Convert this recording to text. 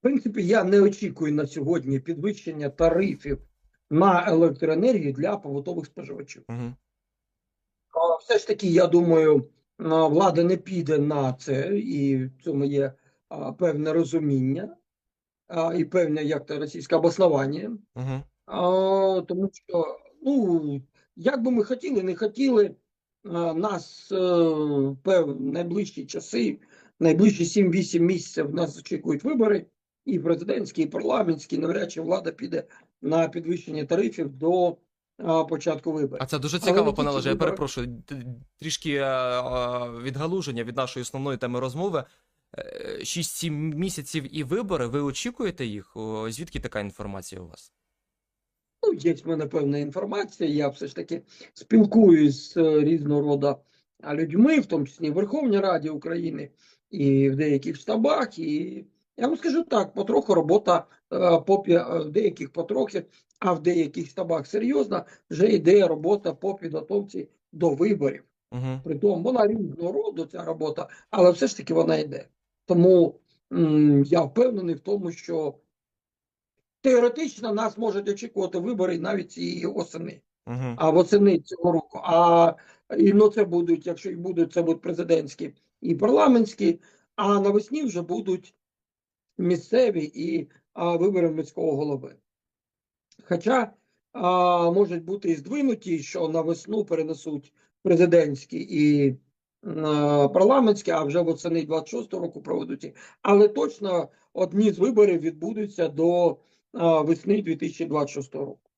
В принципі, я не очікую на сьогодні підвищення тарифів на електроенергію для побутових споживачів. Угу. Все ж таки, я думаю, влада не піде на це, і в цьому є певне розуміння і певне як то російське обоснування. Угу. А, тому що, ну, як би ми хотіли, не хотіли, а, нас е, пев найближчі часи, найближчі 7-8 місяців нас очікують вибори, і президентські, і парламентські, навряд чи влада піде на підвищення тарифів до початку виборів. А це дуже цікаво, пане Олеже. Я перепрошую. Трішки е, е, відгалуження від нашої основної теми розмови. Е, 6-7 місяців і вибори. Ви очікуєте їх? Звідки така інформація у вас? Ну, є в мене певна інформація. Я все ж таки спілкуюсь з е, різного роду людьми, в тому числі в Верховній Раді України і в деяких штабах. І я вам скажу так: потроху робота е, по е, деяких потрохи, а в деяких штабах серйозна, вже йде робота по підготовці до виборів. Угу. Притом вона різного роду ця робота, але все ж таки вона йде. Тому м, я впевнений в тому, що теоретично нас можуть очікувати вибори навіть цієї осени, Угу. а восени цього року. А і ну це будуть, якщо і будуть, це будуть президентські і парламентські, а навесні вже будуть місцеві і а, вибори міського голови. Хоча а, можуть бути і здвинуті, що на весну перенесуть президентські і а, парламентські, а вже восени 26 року проведуть. Але точно одні з виборів відбудуться до а, весни 2026 року.